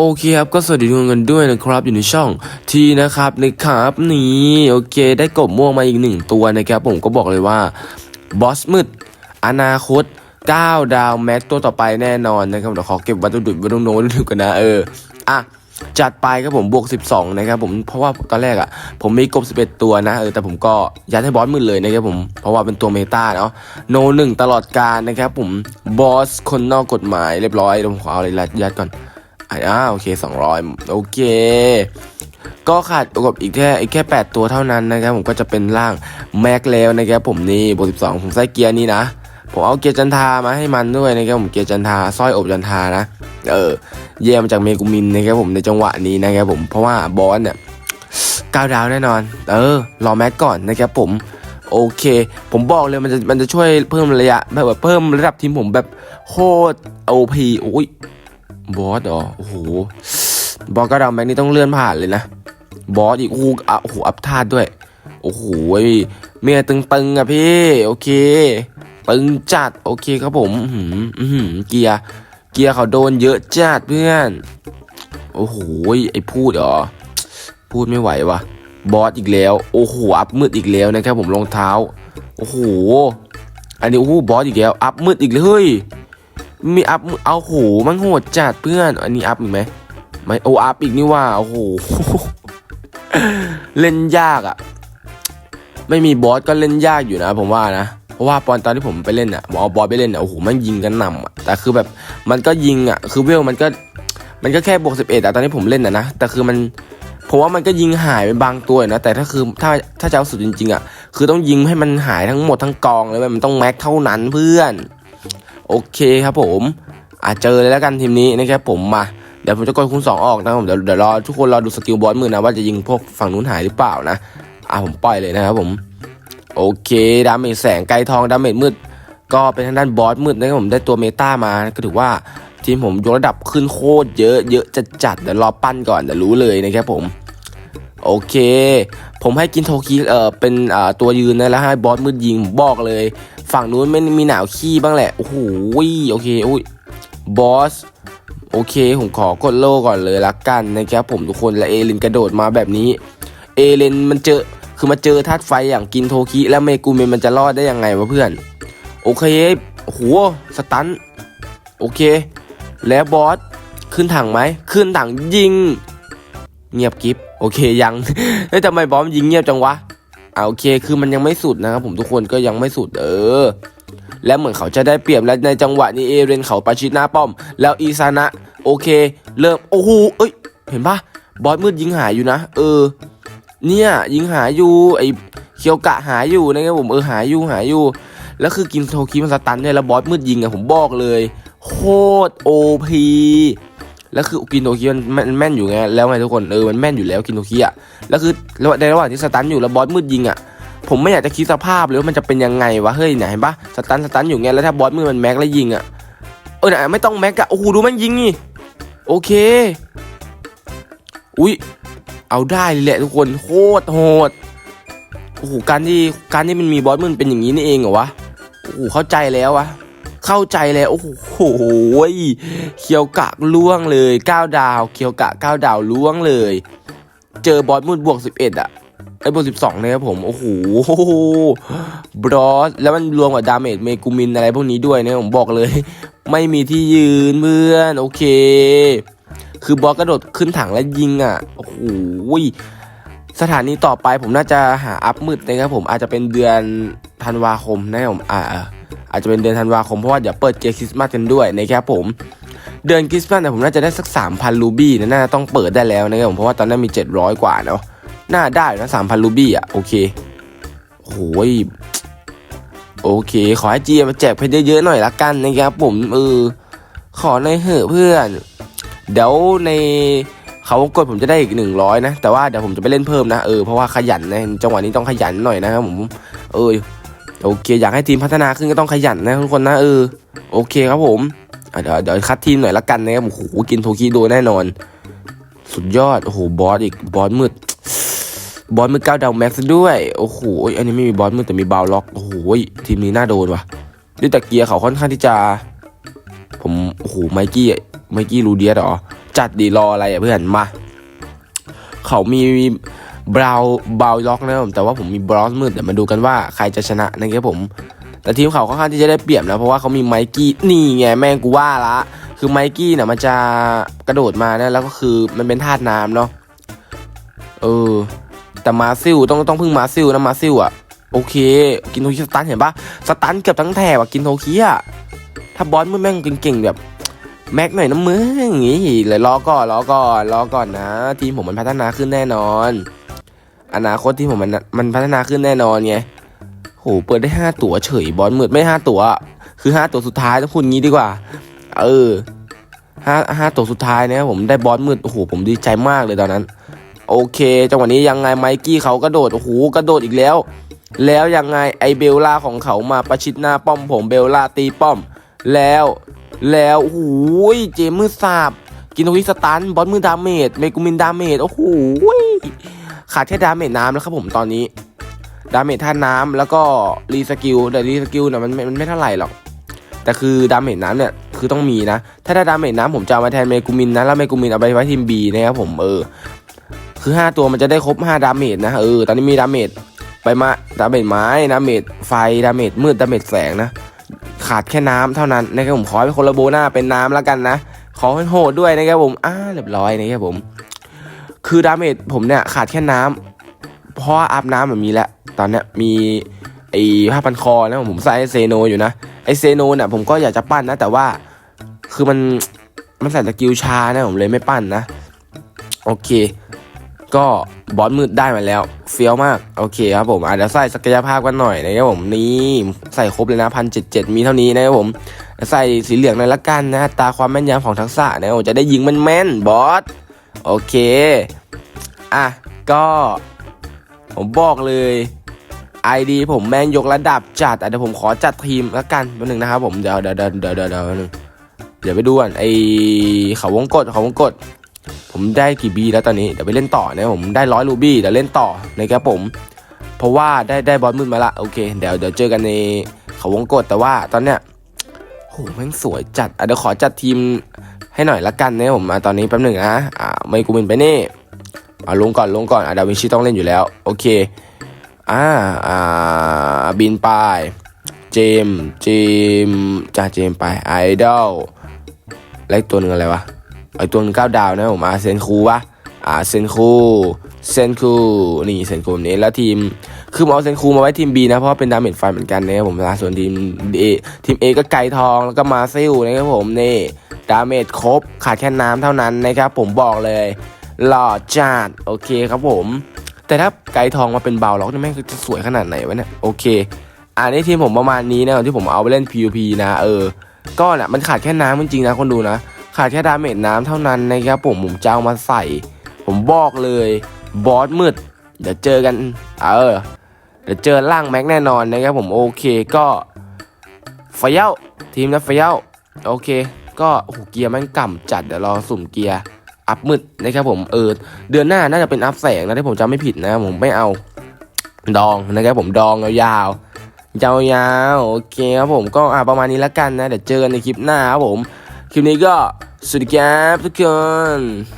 โอเคครับ ก็สวัสดีทุกคนกันด้วยนะครับอยู่ในช่องทีนะครับนะครับนี่โอเค ได้กบม่วงมาอีกหนึ่งตัวนะครับผมก็บอกเลยว่าบอสมืดอนาคต 9 ดาวแม็กตัวต่อไปแน่นอนนะครับเดี๋ยวขอเก็บวัตถุดิบไว้ตรงโน้นดูกันนะเอออะจัดไปครับผมบวก 12 นะครับผมเพราะว่าตอนแรกอะ ผมมีกบ 11 ตัวนะเออแต่ผมก็ยัดให้บอสมืดเลยนะครับผมเพราะว่าเป็นตัวเมตาเนาะโนหนึ่งตลอดการนะครับผมบอสคนนอกกฎหมายเรียบร้อยผมขอเอาอะไรยัดก่อน อ่าโอเคสองร้อยโอเค ก็ขาดกบอีกแค่อีกแค่แปดตัวเท่านั้นนะครับ ผมก็จะเป็นร่างแม็กแล้วนะครับผมนี่บวกสิบสองผมใส่เกียร์นี้นะ ผมเอาเกียร์จันทามาให้มันด้วยนะครับผมเกียร์จันทาสร้อยอบจันทานะ เออเยี่ยมจากเมกุมินนะครับผมในจังหวะนี้นะครับผมเพราะว่าบอสเนี่ยก้าวดาวแน่นอน เออรอแม็กก่อนนะครับผมโอเค ผมบอกเลยมันจะมันจะช่วยเพิ่มระยะแบบเพิ่มระดับทีมผมแบบโคตรโอพีโอ้ย บอสเหรอโอ้โห บอสกระดำแม็กนี่ต้องเลื่อนผ่านเลยนะ บอสอีก โอ้โหอะโอ้โห อัพธาตุด้วย โอ้โหเมียตึงๆอะพี่ โอเค ตึงจัด โอเคครับผม อือหืออือหือเกียร์ เกียร์เขาโดนเยอะจัดเพื่อน โอ้โห ไอพูดเหรอพูดไม่ไหววะบอสอีกแล้ว โอ้โห อัพมืดอีกแล้วนะครับผมรองเท้า โอ้โห อันนี้โอ้โหบอสอีกแล้ว อัพมืดอีกเลย มีอัพเอาโหมันโหดจัดเพื่อน อันนี้อัพอีกไหมไม่โออัพอีกนี่ว่าโอ้โหเล่นยากอะ่ะ ไม่มีบอสก็เล่นยากอยู่นะ ผมว่านะเพราะว่าตอนตอนที่ผมไปเล่นอะ่ะผมเอาบอสไปเล่นอะ่ะโอ้โหมันยิงกันหนำอะแต่คือแบบมันก็ยิงอะ่ะ คือเวลมันก็ มันก็แค่บวกสิบเอ็ดอะตอนที่ผมเล่นอะนะแต่คือมันผมว่ามันก็ยิงหายไปบางตัวนะแต่ถ้าคือถ้าถ้าจะเอาสุดจริงๆอะ่ะคือต้องยิงให้มันหายทั้งหมดทั้งกองเลยเว้ยมันต้องแม็กเท่านั้นเพื่อน โอเคครับผมอะเจอเลยแล้วกันทีมนี้นะครับผมมาเดี๋ยวผมจะกดคูณสองออกนะครับผมเดี๋ยวเดี๋ยวรอทุกคนรอดูสกิลบอสมือนะว่าจะยิงพวกฝั่งนู้นหายหรือเปล่านะอะผมปล่อยเลยนะครับผมโอเคดาเมจแสงไกลทองดาเมจมืด ก็เป็นทางด้านบอสมืดนะครับผมได้ตัวเมตามาก็ถือว่าทีมผมยกระดับขึ้นโคตรเยอะเยอะจัดจัดเดี๋ยวรอปั้นก่อนเดี๋ยวรู้เลยนะครับผม โอเค ผมให้กินโทคิเอ่อเป็นอ่าตัวยืนนะแล้วให้บอสมืดยิงผมบอกเลย ฝั่งนู้นไม่มีหนาวขี้บ้างแหละ โอ้โหโอเคอุ้ยบอสโอเค ผมขอกดโล่ก่อนเลยละกันนะครับผมทุกคนและเอลินกระโดดมาแบบนี้ เอเลนมันเจอคือมาเจอธาตุไฟอย่างกินโทคิแล้วเมกูเมนมันจะรอดได้ยังไงวะเพื่อน โอเคโอ้โหสตันโอเค แล้วบอสขึ้นถังไหมขึ้นถังยิง เงียบกิฟ โอเคยังเฮ้ยทำไมบอมยิงเงียบจังวะอ่าโอเคคือมันยังไม่สุดนะครับผมทุกคนก็ยังไม่สุดเออ แล้วเหมือนเขาจะได้เปรียบแล้วในจังหวะนี้เอเรนเขาประชิดหน้าป้อม แล้วอีซานะโอเค เริ่มโอ้โหเอ้ย เห็นปะบอสมืดยิงหายอยู่นะเออ เนี่ยยิงหายอยู่ไอเคียวกะหายอยู่นะครับผมเออหายอยู่หายอยู่แล้วคือกินโทคิมันสตันเนี่ยแล้วบอสมืดยิงอะผมบอกเลย โคตรโอพี แล้วคือกินโทคิมันมันแม่นอยู่ไงแล้วไงทุกคนเออมันแม่นอยู่แล้วกินโทคิอะแล้วคือในระหว่างที่สตันอยู่แล้วบอสมืดยิงอะผมไม่อยากจะคิดสภาพเลยว่ามันจะเป็นยังไงวะเฮ้ยไหนเห็นปะสตันสตันอยู่ไงแล้วถ้าบอสมืดมันแม็กแล้วยิงอะเออไหนไม่ต้องแม็กอะโอ้โหดูมันยิงนี่โอเค อุ้ยเอาได้เลยแหละทุกคนโคตรโหดโอ้โหการที่การที่มันมีบอสมันเป็นอย่างนี้นี่เองเหรอวะโอ้โหเข้าใจแล้ววะ เข้าใจแล้วโอ้โหเคียวกะล่วงเลย 9 ดาว เคียวกะ 9 ดาวล่วงเลย เจอบอสมืดบวก 11 อะไอ้บวก12นะครับผม โอ้โหบรอส แล้วมันรวมกับดาเมจเมกูมินอะไรพวกนี้ด้วยเนะผมบอกเลย ไม่มีที่ยืนเพื่อน โอเค คือบอสกระโดดขึ้นถังแล้วยิงอะ โอ้โหสถานีต่อไปผมน่าจะหาอัพมืดนะครับผมอาจจะเป็นเดือนธันวาคมนะครับผมอ่า อาจจะเป็นเดือนธันวาคมเพราะว่าเดี๋ยวเปิดเกมคริสต์มาสกันด้วยนะครับผมเดือนคริสต์มาสเนี่ยผมน่าจะได้สัก 3,000 รูบี้นะน่าจะต้องเปิดได้แล้วนะครับผมเพราะว่าตอนนั้นมี 700 กว่าเนาะน่าได้นะ3,000 รูบี้อะโอเคโอ้ยโอเค ขอให้จีมาแจกเพชรเยอะๆหน่อยละกันนะครับผมเออขอในอยเหอะเพื่อน เดี๋ยวในเขาวงกดผมจะได้อีกหนึ่งร้อยนะ แต่ว่าเดี๋ยวผมจะไปเล่นเพิ่มนะ เออ เพราะว่าขยันนะ จังหวะนี้ต้องขยันหน่อยนะครับผม เออ โอเค อยากให้ทีมพัฒนาขึ้นก็ต้องขยันนะทุกคนนะเออโอเคครับผมเดี๋ยวเดี๋ยวคัดทีมหน่อยละกันนะครับโอ้โหกินโทคิโดแน่นอน สุดยอดโอ้โหบอสอีกบอสมืดบอสมืดเก้าดาวแม็กซ์ด้วยโอ้โหอันนี้ไม่มีบอสมืดแต่มีบาวล็อกโอ้โหทีมนี้น่าโดนว่ะด้วยแต่เกียร์เขาค่อนข้างที่จะ ผมโอ้โหไมกี้ไมกี้รูเดียสหรอจัดดีรออะไรอะเพื่อนมาเขามี บราวบาวล็อกนะครับผมแต่ว่าผมมีบรอสมืดเดี๋ยวมาดูกันว่าใครจะชนะนะครับผม แต่ทีมเขาค่อนข้างที่จะได้เปรียบนะ เพราะว่าเขามีไมกี้นี่ไงแม่งกูว่าละ คือไมกี้เนี่ยมันจะกระโดดมานะแล้วก็คือมันเป็นธาตุน้ำเนาะเออ แต่มาซิลต้องต้องพึ่งมาซิลนะมาซิลอะโอเค กินโทคิสตันเห็นปะสตันเกือบทั้งแถบอะกินโทคิอะถ้าบอสมือแม่งเก่งๆแบบแม็กหน่อยนะมึงอย่างงี้เลยรอก่อนรอก่อนรอก่อนนะ ทีมผมมันพัฒนาขึ้นแน่นอน อนาคตทีมผมมันมันพัฒนาขึ้นแน่นอนไงโหเปิดได้ห้าตั๋วเฉยบอสมืดไม่ห้าตั๋ว คือห้าตั๋วสุดท้ายต้องพูดงี้ดีกว่า เออห้าห้าตั๋วสุดท้ายเนี่ยผมได้บอสมืดโอ้โหผมดีใจมากเลยตอนนั้น โอเคจังหวะนี้ยังไงไมกี้เขากระโดดโอ้โหกระโดดอีกแล้ว แล้วยังไงไอเบลล่าของเขามาประชิดหน้าป้อมผมเบลล่าตีป้อม แล้วแล้วโอ้โหเจมมือสาบกินทวิสตันบอสมือดาเมจเมกูมินดาเมจโอ้โห ขาดแค่ดาเมจน้ำแล้วครับผมตอนนี้ ดาเมจท่าน้ำแล้วก็รีสกิลแต่รีสกิลเนี่ยมันมันไม่เท่าไหร่หรอก แต่คือดาเมจน้ำเนี่ยคือต้องมีนะ ถ้าได้ดาเมจน้ำผมจะเอามาแทนเมกูมินนะแล้วเมกูมินเอาไปไว้ทีมบีนะครับผมเออ คือ 5 ตัวมันจะได้ครบ 5 ดาเมจนะเออตอนนี้มีดาเมจไปมาดาเมจไม้ดาเมจไฟดาเมจมืดดาเมจแสงนะขาดแค่น้ำเท่านั้นนะครับผมขอให้คนละโบน่าเป็นน้ำแล้วกันนะ ขอให้โหดด้วยนะครับผม อ่าเรียบร้อยนะครับผม คือดาเมจผมเนี่ยขาดแค่น้ำเพราะว่าอัพน้ำมันมีแล้วตอนเนี้ยมีไอ้ผ้าพันคอนะผมใส่เซโนอยู่นะไอเซโนเนี่ยผมก็อยากจะปั้นนะ แต่ว่าคือมันมันใส่สกิลชานะผมเลยไม่ปั้นนะ โอเค ก็บอสมืดได้มาแล้ว เฟี้ยวมากโอเคครับผมอาจจะใส่ศักยภาพกันหน่อยนะครับผมนี่ใส่ครบเลยนะพันเจ็ดเจ็ดมีเท่านี้นะครับผมใส่สีเหลืองในละกันนะตาความแม่นยำของทักษะนะผมจะได้ยิงมันแม่นบอสโอเค อะ ก็ผมบอกเลย ID ผมแม่งยกระดับจัดอะเดี๋ยวผมขอจัดทีมละกันแป๊บนึงนะครับผมเดี๋ยวเดี๋ยวเดี๋ยวเดี๋ยวเดี๋ยวเดี๋ยวนึงเดี๋ยวไปดูก่อนไอเขาวงกดเขาวงกด ผมได้กี่บีแล้วตอนนี้เดี๋ยวไปเล่นต่อนะผมได้ร้อยรูบี้เดี๋ยวเล่นต่อนะครับผม เพราะว่าได้ได้บอลมืดมาละโอเคเดี๋ยวเดี๋ยวเจอกันในเขาวงกดแต่ว่าตอนเนี้ยโหแม่งสวยจัดอะเดี๋ยวขอจัดทีมให้หน่อยละกันนะผมมาตอนนี้แป๊บหนึ่งนะอ่าไม่กูเป็นไปนี่ อ่าลงก่อนลงก่อนอะดาวินชีต้องเล่นอยู่แล้ว โอเคอ่าอ่าบินไปเจมส์เจมส์จ้าเจมส์ไปไอดอลแล้วอีกตัวหนึ่งอะไรวะไอตัวหนึ่งเก้าดาวนะผมอาเซนคูวะอ่าเซนคูเซนคูนี่เซนคูนี้แล้วทีมคือผมเอาเซนคูมาไว้ทีม B นะเพราะเป็นดาเมจไฟเหมือนกันนะครับผมนะส่วนทีม A ทีม A ก็ไก่ทองแล้วก็มาซิลนะครับผมนี่ดาเมจครบขาดแค่น้ำเท่านั้นนะครับผมบอกเลย หล่อจัดโอเคครับผม แต่ถ้าไก่ทองมาเป็นเบาล็อกนี่แม่งจะสวยขนาดไหนวะเนี่ยโอเค อันนี้ทีมผมประมาณนี้นะที่ผมเอาไปเล่น PVP นะเออก็เนี่ยมันขาดแค่น้ำจริงๆนะคนดูนะ ขาดแค่ดาเมจน้ำเท่านั้นนะครับผมผมจะเอามาใส่ ผมบอกเลยบอสมืดเดี๋ยวเจอกัน เออ เดี๋ยวเจอล่างแม็กแน่นอนนะครับผมโอเคก็ไฟเย้าทีมนะไฟเย้าโอเค ก็โอ้โหเกียร์แมันก่ำจัดเดี๋ยวรอสุ่มเกียร์ อัพมืดนะครับผมเออเดือนหน้าน่าจะเป็นอัพแสงนะถ้าผมจำไม่ผิดนะผมไม่เอาดองนะครับผมดองยาวๆยาวๆโอเคครับผมก็อ่าประมาณนี้แล้วกันนะเดี๋ยวเจอกันในคลิปหน้าครับผมคลิปนี้ก็สวัสดีครับทุกคน